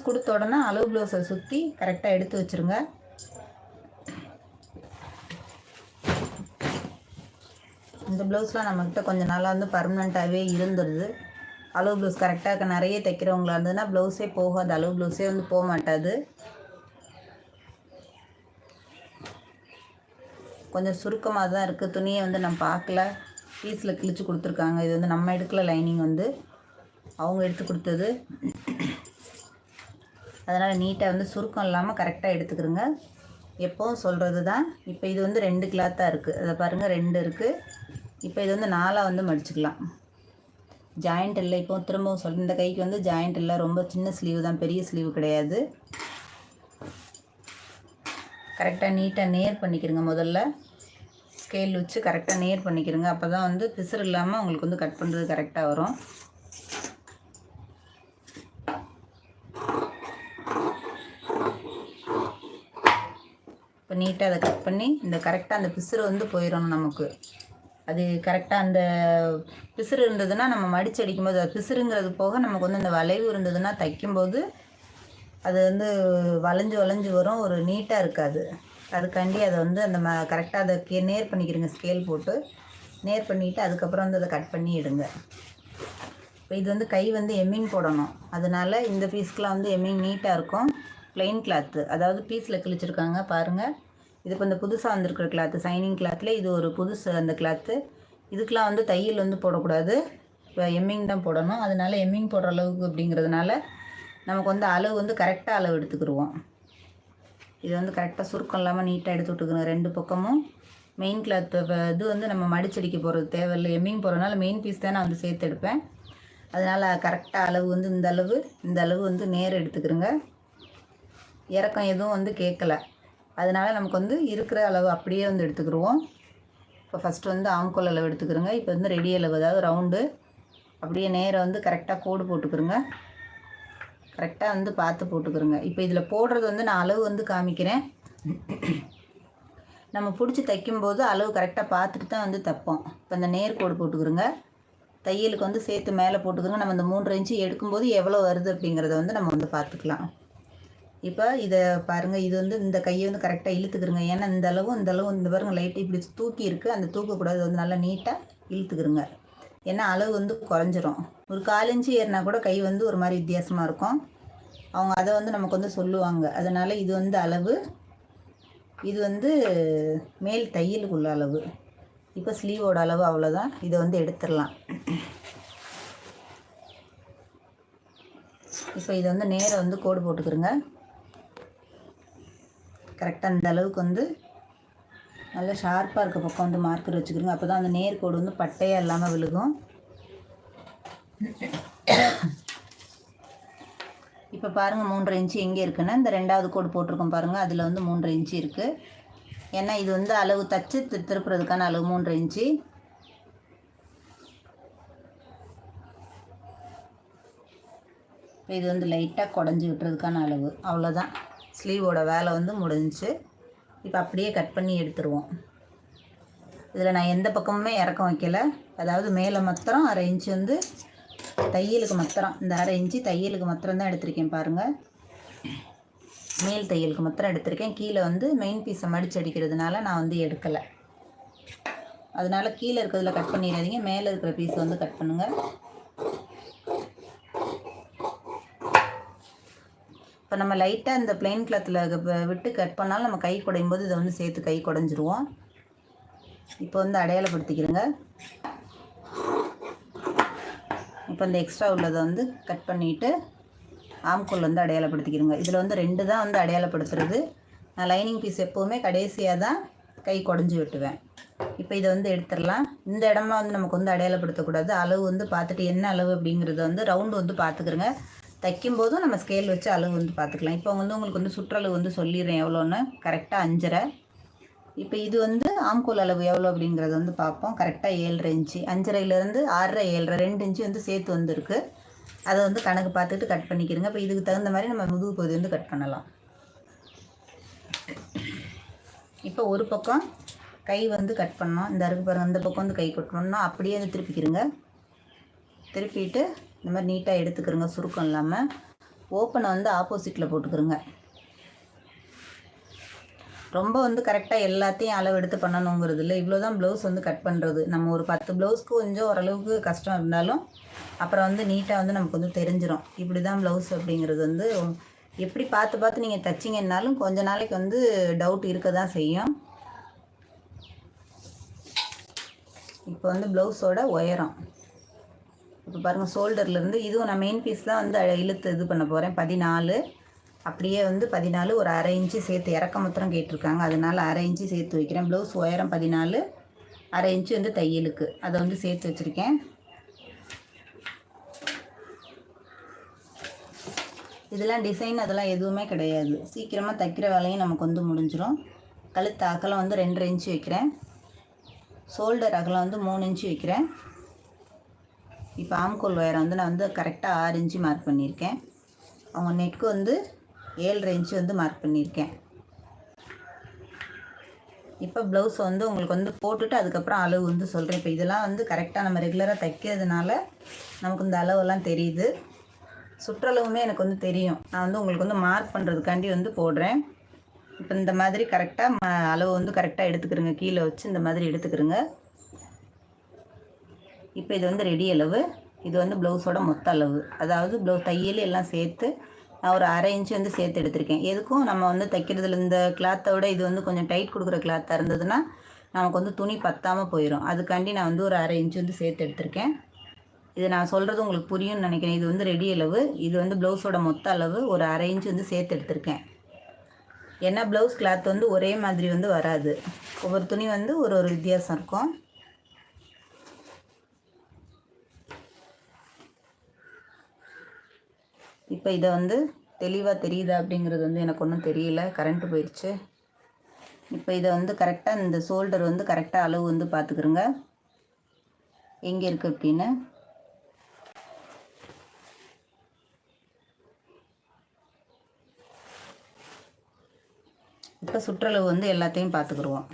Blouse கொடுத்த உடனே அளவு ப்ளவுஸை சுற்றி கரெக்டாக எடுத்து வச்சுருங்க. இந்த ப்ளவுஸ்லாம் நம்மக்கிட்ட கொஞ்சம் நாளாக வந்து பர்மனெண்ட்டாகவே இருந்துடுது அளவு ப்ளவுஸ் கரெக்டாக நிறைய தைக்கிறவங்களா இருந்ததுன்னா ப்ளவுஸே போகாது. அளவு ப்ளவுஸே வந்து போக மாட்டாது. கொஞ்சம் சுருக்கமாக தான் இருக்குது துணியை வந்து நான் பார்க்கல. பீஸில் கிழிச்சு கொடுத்துருக்காங்க. இது வந்து நம்ம எடுக்கல லைனிங் வந்து. அவங்க எடுத்து கொடுத்தது. அதனால் நீட்டாக வந்து சுருக்கம் இல்லாமல் கரெக்டாக எடுத்துக்கிறோங்க எப்போவும் சொல்கிறது தான் இப்போ இது வந்து ரெண்டு கிளாத்தாக இருக்குது அதை பாருங்கள் ரெண்டு இருக்குது இப்போ இது வந்து நாலாக வந்து மடிச்சுக்கலாம். ஜாயிண்ட் இல்லை இப்போ திரும்பவும் சொல் இந்த கைக்கு வந்து ஜாயிண்ட் இல்லை. ரொம்ப சின்ன ஸ்லீவ் தான் பெரிய ஸ்லீவ் கிடையாது. கரெக்டாக நீட்டாக நேர் பண்ணிக்கிறங்க முதல்ல. ஸ்கேல் வச்சு கரெக்டாக நேர் பண்ணிக்கிறங்க அப்போ தான் வந்து பிசுறு இல்லாமல் உங்களுக்கு வந்து கட் பண்ணுறது கரெக்டாக வரும். வச்சுட்டு அதை கட் பண்ணி இந்த கரெக்டாக அந்த பிசுறு வந்து போயிடணும் நமக்கு. அது கரெக்டாக அந்த பிசுறு இருந்ததுன்னா நம்ம மடிச்சு அடிக்கும்போது அது பிசுறுங்கிறது போக நமக்கு வந்து அந்த வளைவு இருந்ததுன்னா தைக்கும்போது அது வந்து வளைஞ்சு வளைஞ்சு வரும் ஒரு நீட்டாக இருக்காது. அதுக்காண்டி அதை வந்து அந்த ம கரெக்டாக அதை கே நேர் பண்ணிக்கிறங்க ஸ்கேல் போட்டு. நேர் பண்ணிவிட்டு அதுக்கப்புறம் வந்து அதை கட் பண்ணி எடுங்க இப்போ இது வந்து கை வந்து எம்மிங் போடணும். அதனால இந்த பீஸ்க்கெலாம் வந்து எம்மிங் நீட்டாக இருக்கும். ப்ளெயின் கிளாத்து அதாவது பீஸில் கிழிச்சிருக்காங்க பாருங்கள் இது இப்போ இந்த புதுசாக வந்திருக்கிற கிளாத்து சைனிங் கிளாத்தில் இது ஒரு புதுசு அந்த கிளாத்து இதுக்கெலாம் வந்து தையல் வந்து போடக்கூடாது. இப்போ எம்மிங் தான் போடணும். அதனால எம்மிங் போடுற அளவுக்கு அப்படிங்கிறதுனால நமக்கு வந்து அளவு வந்து கரெக்டாக அளவு எடுத்துக்கிடுவோம் இது வந்து கரெக்டாக சுருக்கம் இல்லாமல் நீட்டாக எடுத்து விட்டுக்கணும் ரெண்டு பக்கமும். மெயின் கிளாத் இது வந்து நம்ம மடிச்சடிக்க போகிறது தேவையில்லை. எம்மிங் போகிறதுனால மெயின் பீஸ் தான் நான் வந்து சேர்த்து எடுப்பேன். அதனால் கரெக்டாக அளவு வந்து இந்த அளவு இந்த அளவு வந்து நேர் எடுத்துக்கிறோங்க இறக்கம் எதுவும் வந்து கேட்கல. அதனால நமக்கு வந்து இருக்கிற அளவு அப்படியே வந்து எடுத்துக்கிடுவோம் இப்போ ஃபஸ்ட்டு வந்து ஆம்கோல் அளவு எடுத்துக்கிறோங்க இப்போ வந்து ரெடி அளவு அதாவது ரவுண்டு அப்படியே நேரம் வந்து கரெக்டாக கோடு போட்டுக்கிறோங்க கரெக்டாக வந்து பார்த்து போட்டுக்கிறோங்க இப்போ இதில் போடுறது வந்து நான் அளவு வந்து காமிக்கிறேன். நம்ம பிடிச்சி தைக்கும்போது அளவு கரெக்டாக பார்த்துட்டு தான் வந்து தைப்போம். இப்போ இந்த நேர் கோடு போட்டுக்கிறோங்க தையலுக்கு வந்து சேர்த்து மேலே போட்டுக்கிறோங்க நம்ம இந்த மூன்று இன்ச்சு எடுக்கும்போது எவ்வளோ வருது அப்படிங்கிறத வந்து நம்ம வந்து பார்த்துக்கலாம். இப்போ இதை பாருங்கள் இது வந்து இந்த கையை வந்து கரெக்டாக இழுத்துக்கிறோங்க ஏன்னா இந்த அளவும் இந்த அளவும் இந்த பாருங்கள் லைட்டு இப்படி தூக்கி இருக்குது அந்த தூக்கக்கூடாது வந்து நல்லா நீட்டாக இழுத்துக்கிறோங்க ஏன்னா அளவு வந்து குறைஞ்சிரும். ஒரு காலஞ்சு ஏறினா கூட கை வந்து ஒரு மாதிரி வித்தியாசமாக இருக்கும். அவங்க அதை வந்து நமக்கு வந்து சொல்லுவாங்க. அதனால் இது வந்து அளவு. இது வந்து மேல் தையலுக்குள்ள அளவு. இப்போ ஸ்லீவோட அளவு அவ்வளோதான் இதை வந்து எடுத்துடலாம். இப்போ இதை வந்து நேராக வந்து கோடு போட்டுக்கிறோங்க கரெக்டாக இந்த அளவுக்கு வந்து நல்லா ஷார்ப்பாக இருக்க பக்கம் வந்து மார்க்கர் வச்சுக்கிறோங்க அப்போ தான் அந்த நேர் கோடு வந்து பட்டையாக இல்லாமல் விழுகும். இப்போ பாருங்கள் மூன்றரை இன்ச்சு எங்கே இருக்குன்னா இந்த ரெண்டாவது கோடு போட்டிருக்கோம் பாருங்கள் அதில் வந்து மூன்றரை இன்ச்சு இருக்குது ஏன்னா இது வந்து அளவு தச்சு திருப்புறதுக்கான அளவு மூன்றரை இன்ச்சு இப்போ இது வந்து லைட்டாக குடஞ்சி விட்டுறதுக்கான அளவு. அவ்வளோதான் ஸ்லீவோட வேலை வந்து முடிஞ்சிச்சு. இப்போ அப்படியே கட் பண்ணி எடுத்துருவோம். இதில் நான் எந்த பக்கமுமே இறக்கம் வைக்கல. அதாவது மேலே மாத்திரம் அரை இன்ச்சு வந்து தையலுக்கு மாத்திரம். இந்த அரை இன்ச்சு தையலுக்கு மாத்திரம் தான் எடுத்திருக்கேன் பாருங்கள் மேல் தையலுக்கு மாத்திரம் எடுத்திருக்கேன். கீழே வந்து மெயின் பீஸை மடிச்சு அடிக்கிறதுனால நான் வந்து எடுக்கலை. அதனால் கீழே இருக்கிறதுல கட் பண்ணிடாதீங்க. மேலே இருக்கிற பீஸ் வந்து கட் பண்ணுங்கள் இப்போ நம்ம லைட்டாக இந்த பிளெயின் கிளாத்தில் விட்டு கட் பண்ணாலும் நம்ம கை குடையும் போது இதை வந்து சேர்த்து கை குடைஞ்சிருவோம். இப்போ வந்து அடையாளப்படுத்திக்கிறோங்க. இப்போ இந்த எக்ஸ்ட்ரா உள்ளதை வந்து கட் பண்ணிவிட்டு ஆம்கோல் வந்து அடையாளப்படுத்திக்கிறோங்க. இதில் வந்து ரெண்டு தான் வந்து அடையாளப்படுத்துறது. நான் லைனிங் பீஸ் எப்போவுமே கடைசியாக தான் கை குடஞ்சி வெட்டுவேன். இப்போ இதை வந்து எடுத்துடலாம். இந்த இடமா வந்து நமக்கு வந்து அடையாளப்படுத்தக்கூடாது. அளவு வந்து பார்த்துட்டு என்ன அளவு அப்படிங்கிறத வந்து ரவுண்டு வந்து பார்த்துக்கிறங்க. தைக்கும் போதும் நம்ம ஸ்கேல் வச்சு அளவு வந்து பார்த்துக்கலாம். இப்போ வந்து உங்களுக்கு வந்து சுற்றளவு வந்து சொல்லிடுறேன் எவ்வளோன்னு. கரெக்டாக அஞ்சரை. இப்போ இது வந்து ஆம்கோல் அளவு எவ்வளோ அப்படிங்கிறத வந்து பார்ப்போம். கரெக்டாக ஏழரை இன்ச்சு. அஞ்சரைலேருந்து ஆறரை ஏழரை ரெண்டு இன்ச்சு வந்து சேர்த்து வந்திருக்கு. அதை வந்து கணக்கு பார்த்துட்டு கட் பண்ணிக்கிறங்க இப்போ இதுக்கு தகுந்த மாதிரி நம்ம முதுகு பகுதி வந்து கட் பண்ணலாம். இப்போ ஒரு பக்கம் கை வந்து கட் பண்ணோம் இந்த அருக்கு பாருங்க அந்த பக்கம் வந்து கை கட் அப்படியே வந்து திருப்பிக்கிறங்க திருப்பிட்டு இந்த மாதிரி நீட்டாக எடுத்துக்கிறோங்க சுருக்கம் இல்லாமல் ஓப்பனை வந்து ஆப்போசிட்டில் போட்டுக்கிறோங்க. ரொம்ப வந்து கரெக்டாக எல்லாத்தையும் அளவு எடுத்து பண்ணணுங்கிறது இல்லை. இவ்வளோ தான் ப்ளவுஸ் வந்து கட் பண்ணுறது நம்ம ஒரு பத்து ப்ளவுஸ்க்கு கொஞ்சம் ஓரளவுக்கு கஷ்டம் இருந்தாலும் அப்புறம் வந்து நீட்டாக வந்து நமக்கு வந்து தெரிஞ்சிடும் இப்படி தான் ப்ளவுஸ் அப்படிங்கிறது வந்து எப்படி பார்த்து பார்த்து நீங்கள் தைச்சிங்கன்னாலும் கொஞ்ச நாளைக்கு வந்து டவுட் இருக்க தான் செய்யும். இப்போ வந்து ப்ளவுஸோட உயரம். இப்போ பாருங்கள் ஷோல்டர்லேருந்து இதுவும் நான் மெயின் பீஸ் தான் வந்து இழுத்து இது பண்ண போகிறேன் பதினாலு. அப்படியே வந்து பதினாலு ஒரு அரை இன்ச்சு சேர்த்து இறக்க மாத்திரம் கேட்டிருக்காங்க. அதனால அரை இன்ச்சு சேர்த்து வைக்கிறேன். ப்ளவுஸ் உயரம் பதினாலு. அரை இன்ச்சு வந்து தையலுக்கு அதை வந்து சேர்த்து வச்சுருக்கேன். இதெல்லாம் டிசைன் அதெல்லாம் எதுவுமே கிடையாது. சீக்கிரமாக தைக்கிற வேலையும் நமக்கு வந்து முடிஞ்சிடும் கழுத்து அகலம் வந்து ரெண்டரை இன்ச்சு வைக்கிறேன். ஷோல்டர் அகலம் வந்து மூணு இன்ச்சு வைக்கிறேன். இப்போ ஆம்கோல் ஒயரை வந்து நான் வந்து கரெக்டாக ஆறு இன்ச்சு மார்க் பண்ணியிருக்கேன். அவங்க நெக்கு வந்து ஏழரை இன்ச்சு வந்து மார்க் பண்ணியிருக்கேன். இப்போ ப்ளவுஸ் வந்து உங்களுக்கு வந்து போட்டுட்டு அதுக்கப்புறம் அளவு வந்து சொல்கிறேன். இப்போ இதெல்லாம் வந்து கரெக்டாக நம்ம ரெகுலராக தைக்கிறதுனால நமக்கு இந்த அளவெல்லாம் தெரியுது. சுற்றளவுமே எனக்கு வந்து தெரியும். நான் வந்து உங்களுக்கு வந்து மார்க் பண்ணுறதுக்காண்டி வந்து போடுறேன். இப்போ இந்த மாதிரி கரெக்டாக அளவு வந்து கரெக்டாக எடுத்துக்கிறோங்க. கீழே வச்சு இந்த மாதிரி எடுத்துக்கிறோங்க. இப்போ இது வந்து ரெடி அளவு. இது வந்து ப்ளவுஸோட மொத்த அளவு. அதாவது ப்ளவுஸ் தையல் எல்லாம் சேர்த்து நான் ஒரு அரை இன்ச்சு வந்து சேர்த்து எடுத்திருக்கேன். எதுக்கும் நம்ம வந்து தைக்கிறதுல இந்த கிளாத்தை விட இது வந்து கொஞ்சம் டைட் கொடுக்குற கிளாத்தாக இருந்ததுன்னா நமக்கு வந்து துணி பத்தாமல் போயிடும் அதுக்காண்டி நான் வந்து ஒரு அரை இன்ச்சு வந்து சேர்த்து எடுத்திருக்கேன். இது நான் சொல்கிறது உங்களுக்கு புரியும்னு நினைக்கிறேன். இது வந்து ரெடி அளவு. இது வந்து ப்ளவுஸோட மொத்த அளவு. ஒரு அரை இன்ச் வந்து சேர்த்து எடுத்திருக்கேன். ஏன்னா ப்ளவுஸ் கிளாத் வந்து ஒரே மாதிரி வந்து வராது. ஒவ்வொரு துணி வந்து ஒரு ஒரு வித்தியாசம் இருக்கும். இப்போ இதை வந்து தெளிவாக தெரியுதா அப்படிங்கிறது வந்து எனக்கு ஒன்றும் தெரியல. கரண்ட்டு போயிடுச்சு இப்போ இதை வந்து கரெக்டாக இந்த ஷோல்டர் வந்து கரெக்டாக அளவு வந்து பார்த்துக்குறோங்க. எங்கே இருக்குது அப்படின்னு? இப்போ சுற்றளவு வந்து எல்லாத்தையும் பார்த்துக்குருவோம்.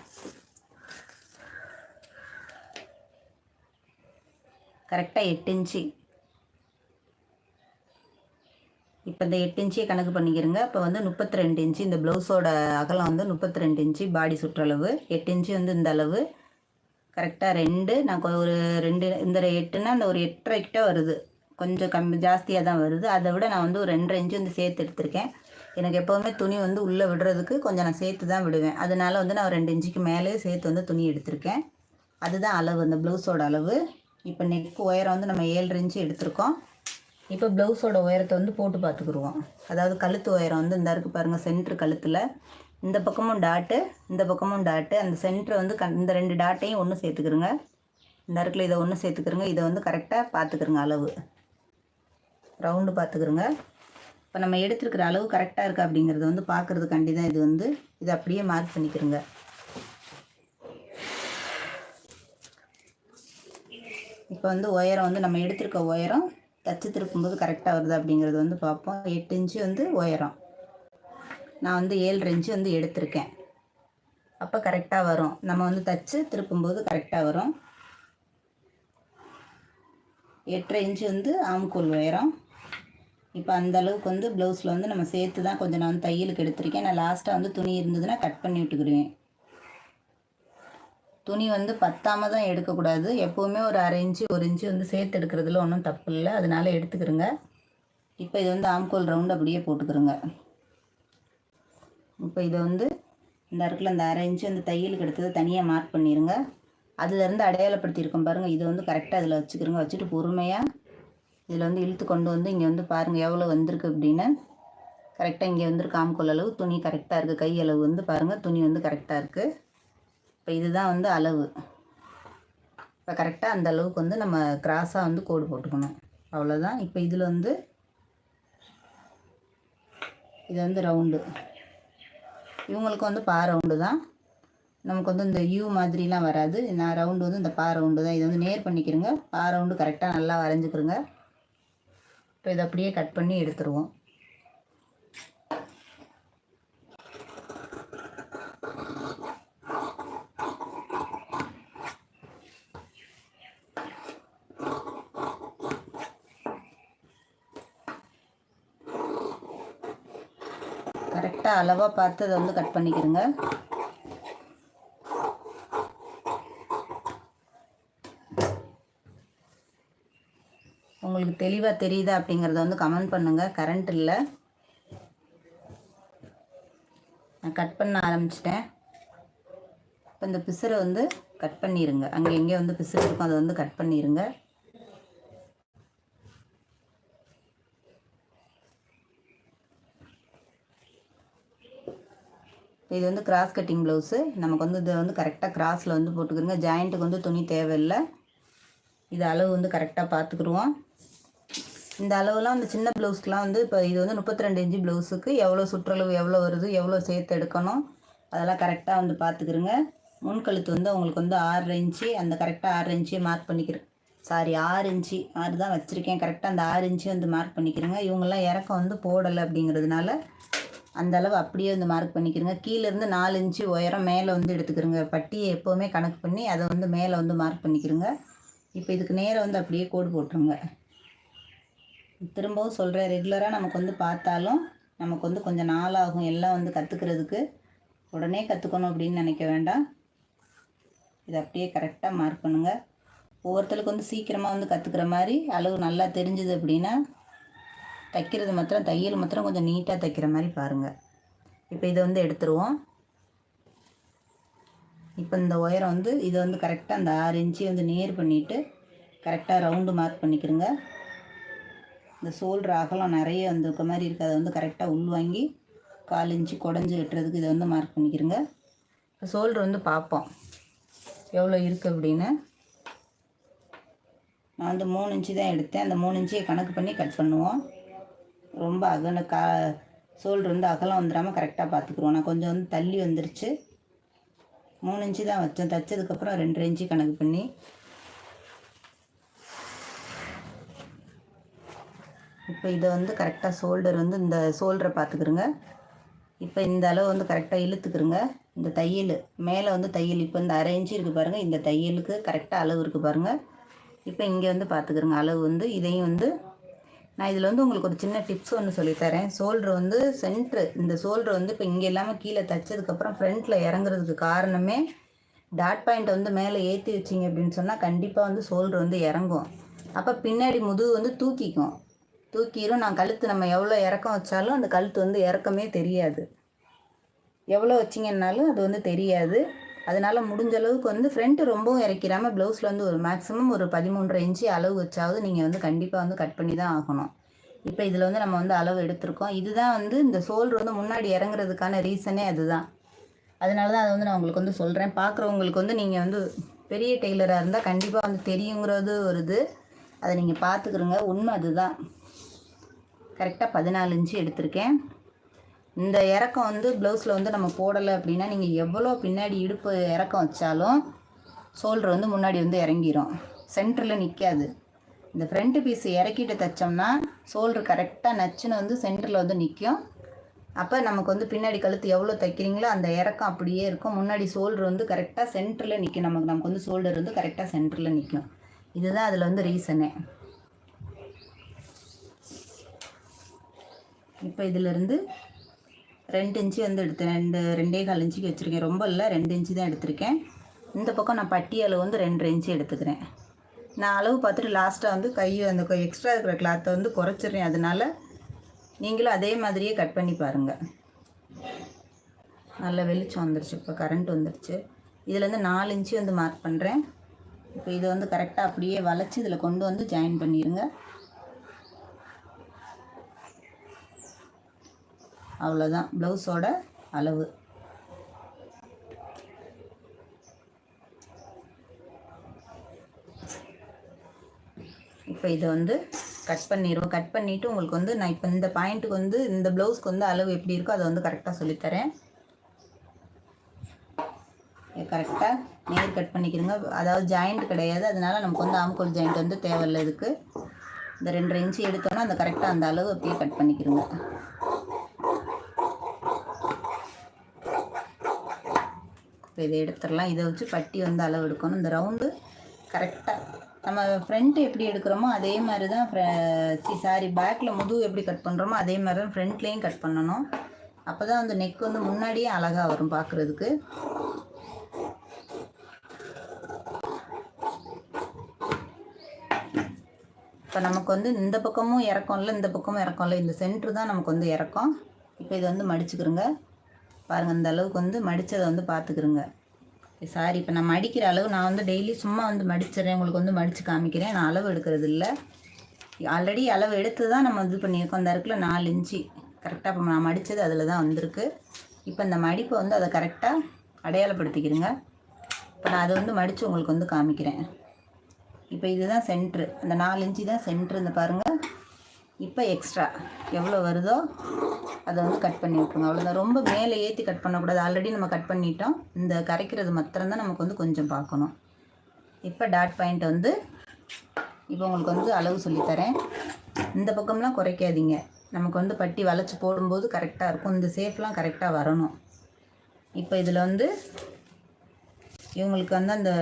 கரெக்டாக எட்டு இன்ச்சு. இப்போ இந்த எட்டு இன்ச்சியை கணக்கு பண்ணிக்கிறங்க. இப்போ வந்து முப்பத்தி ரெண்டு இன்ச்சு இந்த ப்ளவுஸோட அகலம் வந்து முப்பத்தி ரெண்டு இன்ச்சு பாடி சுற்றளவு. எட்டு இன்ச்சு வந்து இந்த அளவு. கரெக்டாக ரெண்டு நான் ஒரு ரெண்டு இந்த ரெ- எட்டுன்னா அந்த ஒரு எட்டரை கிட்ட வருது. கொஞ்சம் கம்மி ஜாஸ்தியாக தான் வருது. அதை விட நான் வந்து ஒரு ரெண்டரை இன்ச்சு வந்து சேர்த்து எடுத்திருக்கேன். எனக்கு எப்போவுமே துணி வந்து உள்ளே விடுறதுக்கு கொஞ்சம் நான் சேர்த்து தான் விடுவேன். அதனால வந்து நான் ரெண்டு இன்ச்சுக்கு மேலே சேர்த்து வந்து துணி எடுத்திருக்கேன். அதுதான் அளவு அந்த ப்ளவுஸோட அளவு. இப்போ நெக் உயரம் வந்து நம்ம ஏழரை இன்ச்சு எடுத்திருக்கோம். இப்போ ப்ளவுஸோட உயரத்தை வந்து போட்டு பார்த்துக்குருவோம். அதாவது கழுத்து உயரம் வந்து இந்த இருக்கு பாருங்கள் சென்ட்ரு கழுத்தில். இந்த பக்கமும் டாட்டு இந்த பக்கமும் டாட்டு அந்த சென்டரை வந்து க இந்த ரெண்டு டாட்டையும் ஒன்று சேர்த்துக்கிறோங்க இந்த இருக்குல்ல இதை ஒன்று சேர்த்துக்கிறோங்க இதை வந்து கரெக்டாக பார்த்துக்கிறோங்க அளவு. ரவுண்டு பார்த்துக்கிறோங்க இப்போ நம்ம எடுத்துருக்கிற அளவு கரெக்டாக இருக்கா அப்படிங்கிறத வந்து பார்க்குறதுக்காண்டி தான் இது வந்து. இதை அப்படியே மார்க் பண்ணிக்கிறோங்க இப்போ வந்து உயரம் வந்து நம்ம எடுத்திருக்க உயரம் தச்சு திருப்பும்போது கரெக்டாக வருது அப்படிங்கிறது வந்து பார்ப்போம். எட்டு இன்ச்சு வந்து உயரம். நான் வந்து ஏழு இன்ச்சு வந்து எடுத்திருக்கேன். அப்போ கரெக்டாக வரும். நம்ம வந்து தச்சு திருப்பும்போது கரெக்டாக வரும். எட்டரை இன்ச்சு வந்து ஆம்கூல் உயரம். இப்போ அந்த அளவுக்கு வந்து ப்ளவுஸில் வந்து நம்ம சேர்த்து தான் கொஞ்சம் நான் வந்து தையலுக்கு எடுத்திருக்கேன். நான் லாஸ்ட்டாக வந்து துணி இருந்ததுன்னா கட் பண்ணி விட்டுக்கிடுவேன். துணி வந்து பத்தாம தான் எடுக்கக்கூடாது. எப்போவுமே ஒரு அரை இன்ச்சு ஒரு இன்ச்சு வந்து சேர்த்து எடுக்கிறதுல ஒன்றும் தப்பு இல்லை. அதனால எடுத்துக்கிறோங்க. இப்போ இது வந்து ஆம்கோல் ரவுண்டு அப்படியே போட்டுக்கிறோங்க. இப்போ இதை வந்து இந்த இடத்துல அந்த அரை இன்ச்சு அந்த தையலுக்கு எடுத்ததை தனியாக மார்க் பண்ணிடுங்க அதுலேருந்து அடையாளப்படுத்தியிருக்கோம் பாருங்கள் இதை வந்து கரெக்டாக அதில் வச்சுக்கிறோங்க. வச்சுட்டு பொறுமையாக இதில் வந்து இழுத்து கொண்டு வந்து இங்கே வந்து பாருங்கள் எவ்வளோ வந்திருக்கு அப்படின்னு. கரெக்டாக இங்கே வந்துருக்கு ஆம்கோல் அளவு. துணி கரெக்டாக இருக்குது கை அளவு வந்து பாருங்கள் துணி வந்து கரெக்டாக இருக்குது இப்போ இதுதான் வந்து அளவு. இப்போ கரெக்டாக அந்த அளவுக்கு வந்து நம்ம கிராஸாக வந்து கோடு போட்டுக்கணும். அவ்வளோதான் இப்போ இதில் வந்து இது வந்து ரவுண்டு இவங்களுக்கு வந்து பா ரவுண்டு தான். நமக்கு வந்து இந்த யூ மாதிரிலாம் வராது. நான் ரவுண்டு வந்து இந்த பா ரவுண்டு தான். இதை வந்து நேர் பண்ணிக்கிறோங்க. பா ரவுண்டு கரெக்டாக நல்லா வரைஞ்சிக்கிறோங்க இப்போ இதை அப்படியே கட் பண்ணி எடுத்துருவோம் கரெக்டாக அளவாக பார்த்து அதை வந்து கட் பண்ணிக்கிறேங்க. உங்களுக்கு தெளிவாக தெரியுதா அப்படிங்கிறத வந்து கமெண்ட் பண்ணுங்கள் கரண்ட் இல்லை. நான் கட் பண்ண ஆரம்பிச்சிட்டேன். இப்போ இந்த பிசுரை வந்து கட் பண்ணிடுங்க அங்கே எங்கே வந்து பிசுறு இருக்கும். அதை வந்து கட் பண்ணிடுங்க இது வந்து கிராஸ் கட்டிங் ப்ளவுஸு நமக்கு வந்து இதை வந்து கரெக்டாக கிராஸில் வந்து போட்டுக்கிறோங்க. ஜாயிண்ட்டுக்கு வந்து துணி தேவையில்லை. இது அளவு வந்து கரெக்டாக பார்த்துக்குருவோம் இந்த அளவுலாம் அந்த சின்ன ப்ளவுஸ்க்கெலாம் வந்து இப்போ இது வந்து முப்பத்தி ரெண்டு இன்ச்சு ப்ளவுஸுக்கு எவ்வளோ சுற்றளவு எவ்வளோ வருது எவ்வளோ சேர்த்து எடுக்கணும் அதெல்லாம் கரெக்டாக வந்து பார்த்துக்குருங்க முன்கழுத்து வந்து உங்களுக்கு வந்து ஆறு இன்ச்சு அந்த கரெக்டாக ஆறு இன்ச்சு மார்க் பண்ணிக்கிறேன். சாரி ஆறு இன்ச்சு ஆறு தான் வச்சுருக்கேன் கரெக்டாக அந்த ஆறு இன்ச்சு வந்து மார்க் பண்ணிக்கிறேங்க. இவங்கெல்லாம் இறக்கம் வந்து போடலை அப்படிங்கிறதுனால அந்த அளவு அப்படியே வந்து மார்க் பண்ணிக்கிறங்க. கீழேருந்து நாலு இன்ச்சு உயரம் மேலே வந்து எடுத்துக்கிறங்க. பட்டியை எப்போவுமே கணக்கு பண்ணி அதை வந்து மேலே வந்து மார்க் பண்ணிக்கிறங்க. இப்போ இதுக்கு நேரம் வந்து அப்படியே கோடு போட்டுருங்க. திரும்பவும் சொல்கிறேன் ரெகுலராக நமக்கு வந்து பார்த்தாலும் நமக்கு வந்து கொஞ்சம் நாளாகும் எல்லாம் வந்து கற்றுக்கிறதுக்கு உடனே கற்றுக்கணும் அப்படின்னு நினைக்க வேண்டாம். இதை அப்படியே கரெக்டாக மார்க் பண்ணுங்கள் ஒவ்வொருத்தருக்கு வந்து சீக்கிரமாக வந்து கற்றுக்கிற மாதிரி அளவு நல்லா தெரிஞ்சுது அப்படின்னா தைக்கிறது மாத்திரம் தையல் மாத்திரம் கொஞ்சம் நீட்டாக தைக்கிற மாதிரி பாருங்கள் இப்போ இதை வந்து எடுத்துருவோம். இப்போ இந்த உயரம் வந்து இதை வந்து கரெக்டாக அந்த ஆறு இன்ச்சு வந்து நேர் பண்ணிவிட்டு கரெக்டாக ரவுண்டு மார்க் பண்ணிக்கிறோங்க இந்த சோல்ட்ரு அகலம் நிறைய வந்து இருக்க மாதிரி இருக்குது அதை வந்து கரெக்டாக உள்வாங்கி கால் இன்ச்சு குடஞ்சி வெட்டுறதுக்கு இதை வந்து மார்க் பண்ணிக்கிறோங்க இப்போ சோல்ட்ரு வந்து பார்ப்போம். எவ்வளோ இருக்குது அப்படின்னு. நான் வந்து மூணு இன்ச்சு தான் எடுத்தேன். அந்த மூணு இன்ச்சியை கணக்கு பண்ணி கட் பண்ணுவோம். ரொம்ப அகல கா சோல் வந்து அகலம் வந்துடாமல் கரெக்டாக பார்த்துக்குருவோம் நான் கொஞ்சம் வந்து தள்ளி வந்துருச்சு. மூணு இன்ச்சு தான் வச்சேன். தைச்சதுக்கப்புறம் ரெண்டு இன்ச்சு கணக்கு பண்ணி. இப்போ இதை வந்து கரெக்டாக ஷோல்டர் வந்து இந்த ஷோல்டரை பார்த்துக்குருங்க இப்போ இந்த அளவு வந்து கரெக்டாக இழுத்துக்கிருங்க. இந்த தையல் மேலே வந்து தையல். இப்போ இந்த அரை இன்ச்சு இருக்குது பாருங்கள் இந்த தையலுக்கு கரெக்டாக அளவு இருக்குது பாருங்கள் இப்போ இங்கே வந்து பார்த்துக்குருங்க அளவு வந்து இதையும் வந்து நான் இதில் வந்து உங்களுக்கு ஒரு சின்ன டிப்ஸ் ஒன்று சொல்லித்தரேன் சோல்டர் வந்து சென்ட்ரு இந்த ஷோல்ட்ரு வந்து இப்போ இங்கே இல்லாமல் கீழே தைச்சதுக்கப்புறம் ஃப்ரண்ட்டில் இறங்குறதுக்கு காரணமே டாட் பாயிண்ட் வந்து மேலே ஏற்றி வச்சிங்க அப்படின்னு சொன்னால் கண்டிப்பாக வந்து சோல்டர் வந்து இறங்கும். அப்போ பின்னாடி முதுகு வந்து தூக்கிக்கும். தூக்கிடும் நான் கழுத்து நம்ம எவ்வளோ இறக்கம் வச்சாலும் அந்த கழுத்து வந்து இறக்கமே தெரியாது. எவ்வளோ வச்சிங்கன்னாலும் அது வந்து தெரியாது. அதனால் முடிஞ்ச அளவுக்கு வந்து ஃப்ரண்ட் ரொம்பவும் இறக்கிடாமல் ப்ளவுஸில் வந்து ஒரு மேக்ஸிமம் ஒரு பதிமூன்றரை இன்ச்சு அளவு வச்சாவது நீங்கள் வந்து கண்டிப்பாக வந்து கட் பண்ணி தான் ஆகணும். இப்போ இதில் வந்து நம்ம வந்து அளவு எடுத்திருக்கோம். இதுதான் வந்து இந்த சோல்டர் வந்து முன்னாடி இறங்குறதுக்கான ரீசனே அதுதான். அதனால தான் அதை வந்து நான் உங்களுக்கு வந்து சொல்கிறேன் பார்க்குறவங்களுக்கு வந்து நீங்கள் வந்து பெரிய டெய்லராக இருந்தால் கண்டிப்பாக வந்து தெரியுங்கிறது ஒரு இது. அதை நீங்கள் பார்த்துக்குறங்க உண்மை அதுதான். கரெக்டாக பதினாலு இன்ச்சு எடுத்திருக்கேன். இந்த இறக்கம் வந்து ப்ளவுஸில் வந்து நம்ம போடலை அப்படின்னா நீங்கள் எவ்வளோ பின்னாடி இடுப்பு இறக்கம் வச்சாலும் ஷோல்டர் வந்து முன்னாடி வந்து இறங்கிரும். சென்டரில் நிற்காது இந்த ஃப்ரண்ட்டு பீஸ் இறக்கிட்டு தைச்சோம்னா ஷோல்டர் கரெக்டாக நச்சுன்னு வந்து சென்டரில் வந்து நிற்கும் அப்போ நமக்கு வந்து பின்னாடி கழுத்து எவ்வளோ தைக்கிறீங்களோ அந்த இறக்கம் அப்படியே இருக்கும். முன்னாடி ஷோல்டர் வந்து கரெக்டாக சென்டரில் நிற்கும் நமக்கு நமக்கு வந்து ஷோல்டர் வந்து கரெக்டாக சென்டரில் நிற்கும் இதுதான் அதில் வந்து ரீசனே இப்போ இதிலிருந்து ரெண்டு இன்ச்சு வந்து எடுத்தேன். ரெண்டு ரெண்டே கால் இன்ச்சுக்கு வச்சுருக்கேன். ரொம்ப இல்லை ரெண்டு இன்ச்சு தான் எடுத்திருக்கேன். இந்த பக்கம் நான் பட்டி அளவு வந்து ரெண்டு இன்ச்சு எடுத்துக்கிறேன். நான் அளவு பார்த்துட்டு லாஸ்ட்டாக வந்து கை அந்த எக்ஸ்ட்ரா இருக்கிற கிளாத்தை வந்து குறைச்சிடுறேன். அதனால் நீங்களும் அதே மாதிரியே கட் பண்ணி பாருங்கள் நல்ல வெளிச்சம் வந்துருச்சு. இப்போ கரண்ட் வந்துருச்சு. இதுலேருந்து நாலு இன்ச்சு வந்து மார்க் பண்ணுறேன் இப்போ இதை வந்து கரெக்டாக அப்படியே வளைச்சி இதில் கொண்டு வந்து ஜாயின் பண்ணிடுங்க. அவ்வளோதான் ப்ளவுஸோட அளவு. இப்போ இதை வந்து கட் பண்ணிடுவோம். கட் பண்ணிவிட்டு உங்களுக்கு வந்து நான் இப்போ இந்த பாயிண்ட்டுக்கு வந்து இந்த ப்ளவுஸ்க்கு வந்து அளவு எப்படி இருக்கோ அதை வந்து கரெக்டாக சொல்லித்தரேன். கரெக்டாக நேர் கட் பண்ணிக்கிறோங்க அதாவது ஜாயிண்ட் கிடையாது. அதனால நமக்கு வந்து ஆம்கோல் ஜாயிண்ட் வந்து தேவையில்லை இதுக்கு. இந்த ரெண்டு இன்ச்சு எடுத்தோன்னா அந்த கரெக்டாக அந்த அளவு அப்படியே கட் பண்ணிக்கிறோங்க இப்போ இதை எடுத்துடலாம். இதை வச்சு பட்டி வந்து அளவு எடுக்கணும். இந்த ரவுண்டு கரெக்டாக நம்ம ஃப்ரண்ட் எப்படி எடுக்கிறோமோ அதே மாதிரி தான் சாரி பேக்கில் முதுகு எப்படி கட் பண்ணுறோமோ அதே மாதிரி தான் ஃப்ரண்ட்லேயும் கட் பண்ணணும். அப்போ தான் அந்த நெக் வந்து முன்னாடியே அழகாக வரும் பார்க்குறதுக்கு. இப்போ நமக்கு வந்து இந்த பக்கமும் இறக்கம்ல இந்த பக்கமும் இறக்கம்ல இந்த சென்ட்ரு தான் நமக்கு வந்து இறக்கம். இப்போ இதை வந்து மடிச்சுக்கிறோங்க. பாருங்கள் இந்த அளவுக்கு வந்து மடித்ததை வந்து பார்த்துக்குருங்க சாரி இப்போ நான் மடிக்கிற அளவு நான் வந்து டெய்லி சும்மா வந்து மடிச்சிடுறேன். உங்களுக்கு வந்து மடித்து காமிக்கிறேன். நான் அளவு எடுக்கிறது இல்லை ஆல்ரெடி அளவு எடுத்து தான் நம்ம இது பண்ணியிருக்கோம். அந்த இருக்குல்ல நாலு இன்ச்சு. கரெக்டாக இப்போ நான் மடித்தது அதில் தான் வந்திருக்கு. இப்போ இந்த மடிப்பை வந்து அதை கரெக்டாக அடையாளப்படுத்திக்கிறேங்க இப்போ நான் அதை வந்து மடித்து உங்களுக்கு வந்து காமிக்கிறேன். இப்போ இதுதான் சென்ட்ரு அந்த நாலு இன்ச்சு தான் சென்ட்ரு இந்த பாருங்கள் இப்போ எக்ஸ்ட்ரா எவ்வளோ வருதோ அதை வந்து கட் பண்ணி விட்ருங்க அவ்வளோதான் ரொம்ப மேலே ஏற்றி கட் பண்ணக்கூடாது. ஆல்ரெடி நம்ம கட் பண்ணிட்டோம். இந்த கரைக்கிறது மாத்திரம்தான் நமக்கு வந்து கொஞ்சம் பார்க்கணும். இப்போ டாட் பாயிண்ட் வந்து இப்போ உங்களுக்கு வந்து அளவு சொல்லித்தரேன் இந்த பக்கம்லாம் குறைக்காதீங்க. நமக்கு வந்து பட்டி வளைச்சி போடும்போது கரெக்டாக இருக்கும். இந்த சேஃப்லாம் கரெக்டாக வரணும். இப்போ இதில் வந்து இவங்களுக்கு வந்து அந்த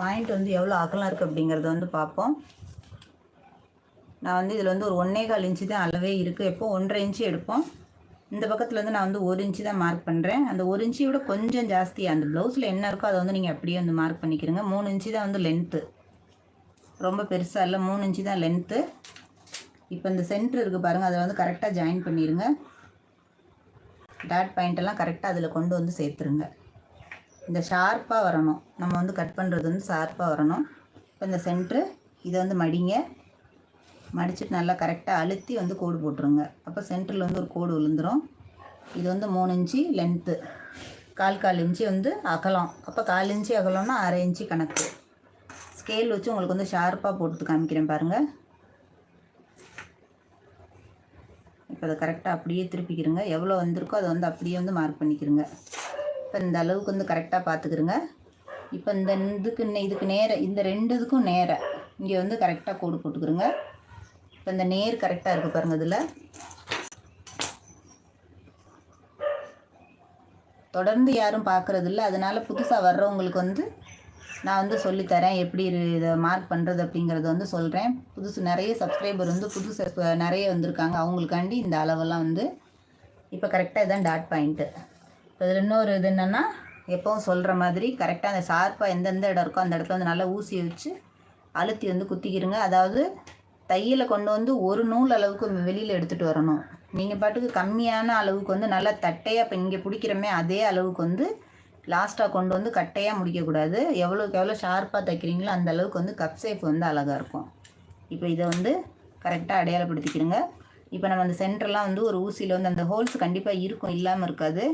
பாயிண்ட் வந்து எவ்வளோ அகலம் இருக்குது அப்படிங்கிறத வந்து பார்ப்போம். நான் வந்து இதில் வந்து ஒரு ஒன்றே கால் இன்ச்சு தான் அளவே இருக்குது. எப்போ ஒன்றரை இன்ச்சு எடுப்போம். இந்த பக்கத்தில் வந்து நான் வந்து ஒரு இன்ச்சு தான் மார்க் பண்ணுறேன் அந்த ஒரு இன்ச்சை விட கொஞ்சம் ஜாஸ்தி. அந்த ப்ளவுஸில் என்ன இருக்கோ அதை வந்து நீங்கள் அப்படியே வந்து மார்க் பண்ணிக்கிறங்க. மூணு இன்ச்சு தான் வந்து லென்த்து ரொம்ப பெருசாக இல்லை. மூணு இன்ச்சு தான் லென்த்து இப்போ இந்த சென்ட்ரு இருக்குது பாருங்கள் அதை வந்து கரெக்டாக ஜாயின் பண்ணிடுங்க டாட் பாயிண்ட்டெல்லாம் கரெக்டாக அதில் கொண்டு வந்து சேர்த்துருங்க. இந்த ஷார்ப்பாக வரணும். நம்ம வந்து கட் பண்ணுறது வந்து ஷார்ப்பாக வரணும். இப்போ இந்த சென்ட்ரு இதை வந்து மடிங்க. மடிச்சுட்டு நல்லா கரெக்டாக அழுத்தி வந்து கோடு போட்டுருங்க. அப்போ சென்டரில் வந்து ஒரு கோடு விழுந்துடும் இது வந்து மூணு இன்ச்சு லென்த்து கால் கால் இன்ச்சு வந்து அகலம். அப்போ கால் இன்ச்சு அகலம்னா அரை இன்ச்சு கணக்கு. ஸ்கேல் வச்சு உங்களுக்கு வந்து ஷார்ப்பாக போட்டு காமிக்கிறேன் பாருங்கள் இப்போ அதை கரெக்டாக அப்படியே திருப்பிக்கிறங்க. எவ்வளோ வந்திருக்கோ அதை வந்து அப்படியே வந்து மார்க் பண்ணிக்கிறங்க. இப்போ இந்த அளவுக்கு வந்து கரெக்டாக பார்த்துக்கிறங்க இப்போ இந்த இதுக்கு இதுக்கு நேர இந்த ரெண்டு இதுக்கும் நேர இங்கே வந்து கரெக்டாக கோடு போட்டுக்கிறோங்க. இப்போ இந்த நேர் கரெக்டாக இருக்குது பாருங்கள் இதில். தொடர்ந்து யாரும் பார்க்குறது இல்லை. அதனால் புதுசாக வர்றவங்களுக்கு வந்து நான் வந்து சொல்லித்தரேன் எப்படி இதை மார்க் பண்ணுறது அப்படிங்கிறத வந்து சொல்கிறேன் புதுசு நிறைய சப்ஸ்கிரைபர் வந்து புதுசு நிறைய வந்திருக்காங்க. அவங்களுக்காண்டி இந்த அளவெல்லாம் வந்து இப்போ கரெக்டாக இதான் டாட் பாயிண்ட்டு இப்போ இதில் இன்னொரு இது என்னென்னா எப்போவும் சொல்கிற மாதிரி கரெக்டாக அந்த ஷார்ப்பாக எந்தெந்த இடம் இருக்கோ அந்த இடத்துல வந்து நல்லா ஊசி வச்சு அழுத்தி வந்து குத்திக்கிருங்க. அதாவது தையலை கொண்டு வந்து ஒரு நூல் அளவுக்கு வெளியில் எடுத்துகிட்டு வரணும். நீங்கள் பாட்டுக்கு கம்மியான அளவுக்கு வந்து நல்லா தட்டையாக இப்போ இங்கே பிடிக்கிறமே அதே அளவுக்கு வந்து லாஸ்ட்டாக கொண்டு வந்து கட்டையாக முடிக்கக்கூடாது. எவ்வளோக்கு எவ்வளோ ஷார்ப்பாக தைக்கிறீங்களோ அந்த அளவுக்கு வந்து கப் சேஃப் வந்து அழகாக இருக்கும். இப்போ இதை வந்து கரெக்டாக அடையாளப்படுத்திக்கிடுங்க இப்போ நம்ம அந்த சென்டர்லாம் வந்து ஒரு ஊசியில் வந்து அந்த ஹோல்ஸ் கண்டிப்பாக இருக்கும் இல்லாமல் இருக்காது.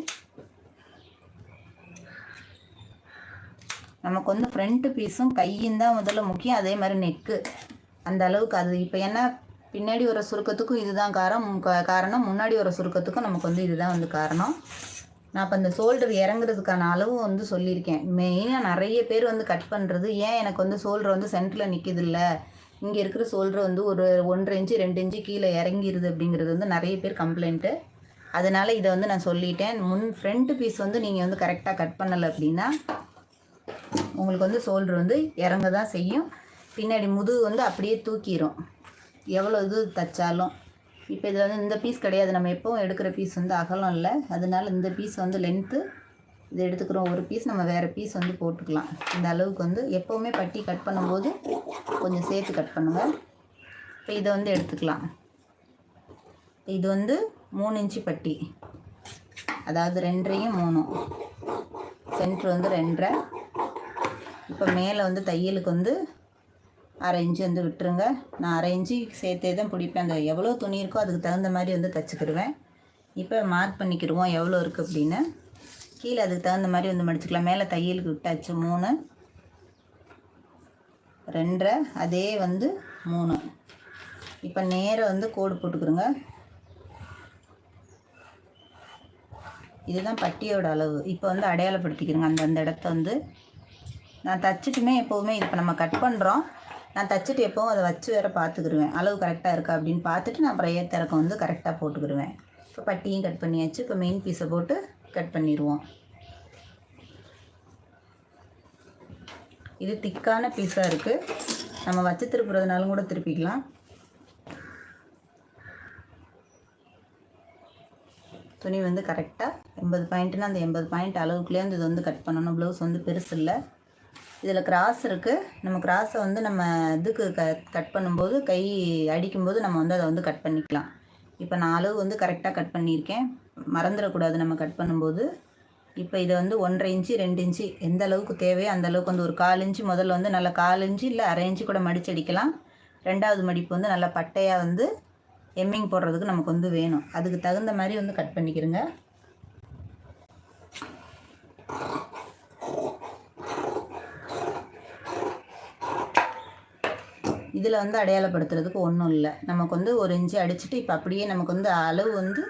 நமக்கு வந்து ஃப்ரண்ட்டு பீஸும் கையும் தான் முதல்ல முக்கியம் அதே மாதிரி நெக்கு அந்த அளவுக்கு அது இப்போ என்ன பின்னாடி வர சுருக்கத்துக்கும் இதுதான் காரணம் காரணம் முன்னாடி வர சுருக்கத்துக்கும் நமக்கு வந்து இதுதான் வந்து காரணம். நான் இப்போ இந்த சோல்டர் இறங்குறதுக்கான அளவும் வந்து சொல்லியிருக்கேன். மெயினாக நிறைய பேர் வந்து கட் பண்ணுறது ஏன் எனக்கு வந்து சோல்டர் வந்து சென்டரில் நிற்கிது இல்லை இங்கே இருக்கிற சோல்டர் வந்து ஒரு ஒன்றரை இன்ச்சு ரெண்டு இன்ச்சு கீழே இறங்கிடுது அப்படிங்கிறது வந்து நிறைய பேர் கம்ப்ளைண்ட்டு அதனால் இதை வந்து நான் சொல்லிட்டேன். முன் ஃப்ரண்ட் பீஸ் வந்து நீங்கள் வந்து கரெக்டாக கட் பண்ணலை அப்படின்னா உங்களுக்கு வந்து சோல்டர் வந்து இறங்க தான் செய்யும். பின்னாடி முதுகு வந்து அப்படியே தூக்கிடும் எவ்வளோ இது தைச்சாலும். இப்போ இதில் வந்து இந்த பீஸ் கிடையாது. நம்ம எப்போவும் எடுக்கிற பீஸ் வந்து அகலம் இல்லை. அதனால இந்த பீஸ் வந்து லென்த்து இது எடுத்துக்கிறோம் ஒரு பீஸ் நம்ம வேறு பீஸ் வந்து போட்டுக்கலாம். இந்த அளவுக்கு வந்து எப்போவுமே பட்டி கட் பண்ணும்போது கொஞ்சம் சேர்த்து கட் பண்ணுங்கள் இப்போ இதை வந்து எடுத்துக்கலாம். இது வந்து மூணு இன்ச்சு பட்டி. அதாவது ரெண்டரையும் மூணும். சென்ட்ரு வந்து ரெண்டரை. இப்போ மேலே வந்து தையலுக்கு வந்து அரை இன்ச்சு வந்து விட்டுருங்க. நான் அரை இன்ச்சு சேர்த்தே தான் பிடிப்பேன். அந்த எவ்வளோ துணி இருக்கோ அதுக்கு தகுந்த மாதிரி வந்து தைச்சிக்கிடுவேன். இப்போ மார்க் பண்ணிக்கிடுவோம் எவ்வளோ இருக்குது அப்படின்னு. கீழே அதுக்கு தகுந்த மாதிரி வந்து மடிச்சுக்கலாம். மேலே தையலுக்கு விட்டாச்சு மூணு. ரெண்டரை. அதே வந்து மூணு. இப்போ நேராக வந்து கோடு போட்டுக்கிறோங்க இதுதான் பட்டியோட அளவு. இப்போ வந்து அடையாளப்படுத்திக்கிறோங்க அந்தந்த இடத்த வந்து நான் தச்சுட்டுமே எப்போவுமே இப்போ நம்ம கட் பண்ணுறோம் நான் தச்சுட்டு எப்போவும் அதை வச்சு வேறு பார்த்துக்கிடுவேன் அளவு கரெக்டாக இருக்கா அப்படின்னு பார்த்துட்டு நான் அப்புறம் ஏத்திறக்கம் வந்து கரெக்டாக போட்டுக்கிடுவேன் இப்போ பட்டியும் கட் பண்ணியாச்சு. இப்போ மெயின் பீஸை போட்டு கட் பண்ணிடுவோம். இது திக்கான பீஸாக இருக்குது நம்ம வச்சு திருப்புறதுனாலும் கூட திருப்பிக்கலாம். துணி வந்து கரெக்டாக எண்பது பாயிண்ட்னா அந்த எண்பது பாயிண்ட் அளவுக்குள்ளே அந்த இது வந்து கட் பண்ணணும். ப்ளவுஸ் வந்து பெருசு இல்லை. இதில் கிராஸ் இருக்குது நம்ம கிராஸை வந்து நம்ம இதுக்கு க கட் பண்ணும்போது கை அடிக்கும்போது நம்ம வந்து அதை வந்து கட் பண்ணிக்கலாம். இப்போ நான் அளவு வந்து கரெக்டாக கட் பண்ணியிருக்கேன். மறந்துடக்கூடாது நம்ம கட் பண்ணும்போது. இப்போ இதை வந்து ஒன்றரை இன்ச்சு ரெண்டு இன்ச்சு எந்த அளவுக்கு தேவையோ அந்த அளவுக்கு வந்து ஒரு கால் இன்ச்சு முதல்ல வந்து நல்லா கால் இன்ச்சு இல்லை அரை இன்ச்சு கூட மடிச்சு அடிக்கலாம். ரெண்டாவது மடிப்பு வந்து நல்லா பட்டையாக வந்து எம்மிங் போடுறதுக்கு நமக்கு வந்து வேணும். அதுக்கு தகுந்த மாதிரி வந்து கட் பண்ணிக்கிறோங்க. இதில் வந்து அடையாளப்படுத்துறதுக்கு ஒன்றும் இல்லை. நமக்கு வந்து ஒரு இன்ச்சு அடிச்சுட்டு இப்போ அப்படியே நமக்கு வந்து அளவு வந்து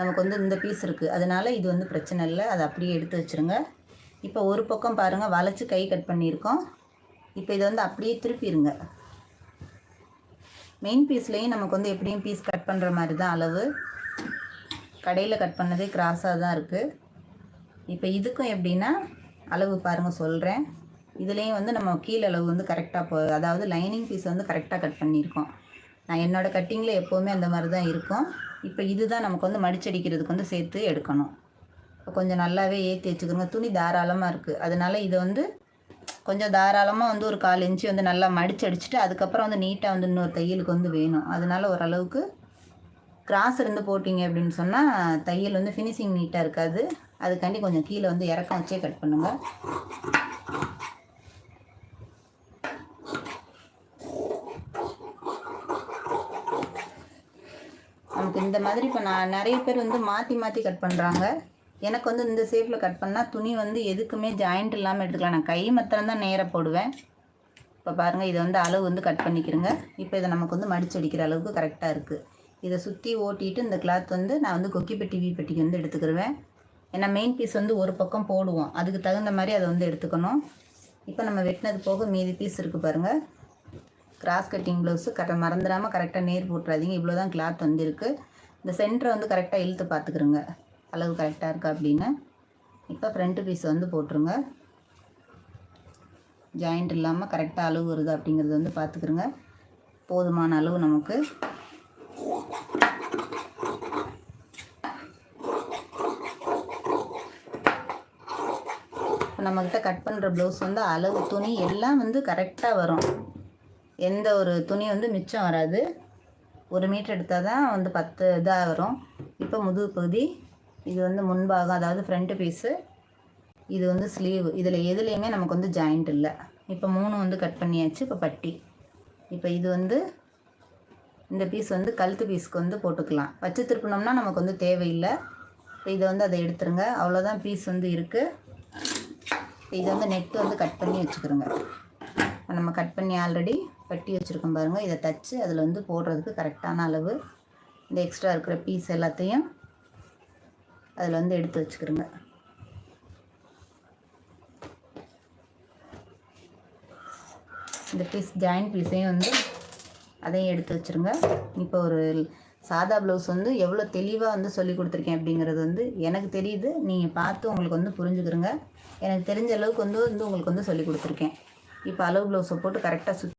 நமக்கு வந்து இந்த பீஸ் இருக்குது அதனால் இது வந்து பிரச்சனை இல்லை. அதை அப்படியே எடுத்து வச்சுருங்க. இப்போ ஒரு பக்கம் பாருங்கள் வளைச்சி கை கட் பண்ணியிருக்கோம். இப்போ இதை வந்து அப்படியே திருப்பிடுங்க மெயின் பீஸ்லேயும் நமக்கு வந்து எப்படியும் பீஸ் கட் பண்ணுற மாதிரி தான் அளவு. கடையில் கட் பண்ணதே கிராஸாக தான் இருக்குது இப்போ இதுக்கும் எப்படின்னா அளவு பாருங்கள் சொல்கிறேன் இதுலேயும் வந்து நம்ம கீழளவு வந்து கரெக்டாக போ அதாவது லைனிங் பீஸ் வந்து கரெக்டாக கட் பண்ணியிருக்கோம். நான் என்னோடய கட்டிங்கில் எப்போவுமே அந்த மாதிரி தான் இருக்கும். இப்போ இதுதான் நமக்கு வந்து மடிச்சடிக்கிறதுக்கு வந்து சேர்த்து எடுக்கணும். இப்போ கொஞ்சம் நல்லாவே ஏற்றி வச்சுக்கோங்க. துணி தாராளமாக இருக்குது அதனால் இதை வந்து கொஞ்சம் தாராளமாக வந்து ஒரு கால் இன்ச்சு வந்து நல்லா மடிச்சடிச்சுட்டு அதுக்கப்புறம் வந்து நீட்டாக வந்து இன்னொரு தையலுக்கு வந்து வேணும். அதனால் ஓரளவுக்கு கிராஸ் இருந்து போட்டிங்க அப்படின்னு சொன்னால் தையல் வந்து ஃபினிஷிங் நீட்டாக இருக்காது. அதுக்காண்டி கொஞ்சம் கீழே வந்து இறக்கம் வச்சே கட் பண்ணுங்கள் நமக்கு இந்த மாதிரி இப்போ நான் நிறைய பேர் வந்து மாற்றி மாற்றி கட் பண்ணுறாங்க எனக்கு வந்து இந்த ஷேப்பில் கட் பண்ணால் துணி வந்து எதுக்குமே ஜாயிண்ட் இல்லாமல் எடுத்துக்கலாம். நான் கை மாத்திரம் தான் நேராக போடுவேன். இப்போ பாருங்கள் இதை வந்து அளவு வந்து கட் பண்ணிக்கிறேங்க இப்போ இதை நமக்கு வந்து மடிச்சு அடிக்கிற அளவுக்கு கரெக்டாக இருக்குது இதை சுற்றி ஓட்டிட்டு இந்த கிளாத் வந்து நான் வந்து கொக்கி பெட்டி வீ பெட்டிக்கு வந்து எடுத்துக்கிடுவேன் ஏன்னா மெயின் பீஸ் வந்து ஒரு பக்கம் போடுவோம். அதுக்கு தகுந்த மாதிரி அதை வந்து எடுத்துக்கணும். இப்போ நம்ம வெட்டினது போக மீதி பீஸ் இருக்குது பாருங்கள் கிராஸ் கட்டிங் ப்ளவுஸு கரெக்டாக மறந்துடாமல் கரெக்டாக நேர் போட்டுறாதீங்க. இவ்வளோ தான் கிளாத் வந்துருக்கு இந்த சென்டரை வந்து கரெக்டாக இழுத்து பார்த்துக்குறோங்க அளவு கரெக்டாக இருக்கா அப்படின்னு. இப்போ ஃப்ரண்ட் பீஸ் வந்து போட்டுருங்க. ஜாயிண்ட் இல்லாமல் கரெக்டாக அளவு வருது அப்படிங்கிறது வந்து பார்த்துக்குறோங்க போதுமான அளவு நமக்கு. இப்போ நம்மக்கிட்ட கட் பண்ணுற ப்ளவுஸ் வந்து அளவு துணி எல்லாம் வந்து கரெக்டாக வரும். எந்த ஒரு துணி வந்து மிச்சம் வராது. ஒரு மீட்டர் எடுத்தால் தான் வந்து பத்து இதாக வரும். இப்போ முதுகு பகுதி இது வந்து முன்பாகம் அதாவது ஃப்ரண்ட்டு பீஸு இது வந்து ஸ்லீவ் இதில் எதுலேயுமே நமக்கு வந்து ஜாயிண்ட் இல்லை. இப்போ மூணு வந்து கட் பண்ணியாச்சு இப்போ பட்டி. இப்போ இது வந்து இந்த பீஸ் வந்து கழுத்து பீஸ்க்கு வந்து போட்டுக்கலாம். வச்சு திருப்பினோம்னா நமக்கு வந்து தேவையில்லை. இப்போ இதை வந்து அதை எடுத்துருங்க. அவ்வளோதான் பீஸ் வந்து இருக்குது இதை வந்து நெட்டு வந்து கட் பண்ணி வச்சுக்கிறோங்க. நம்ம கட் பண்ணி ஆல்ரெடி பட்டி வச்சுருக்கோம் பாருங்கள் இதை தச்சு அதில் வந்து போடுறதுக்கு கரெக்டான அளவு இந்த எக்ஸ்ட்ரா இருக்கிற பீஸ் எல்லாத்தையும் அதில் வந்து எடுத்து வச்சுக்கிறோங்க. இந்த பீஸ் ஜாயிண்ட் பீஸையும் வந்து அதையும் எடுத்து வச்சுருங்க. இப்போ ஒரு சாதா ப்ளவுஸ் வந்து எவ்வளோ தெளிவாக வந்து சொல்லி கொடுத்துருக்கேன் அப்படிங்கிறது வந்து எனக்கு தெரியுது. நீங்கள் பார்த்து உங்களுக்கு வந்து புரிஞ்சுக்கிறங்க. எனக்கு தெரிஞ்ச அளவுக்கு வந்து வந்து உங்களுக்கு வந்து சொல்லி கொடுத்துருக்கேன். இப்போ அளவு ப்ளவுஸை போட்டு கரெக்டாக சுற்றி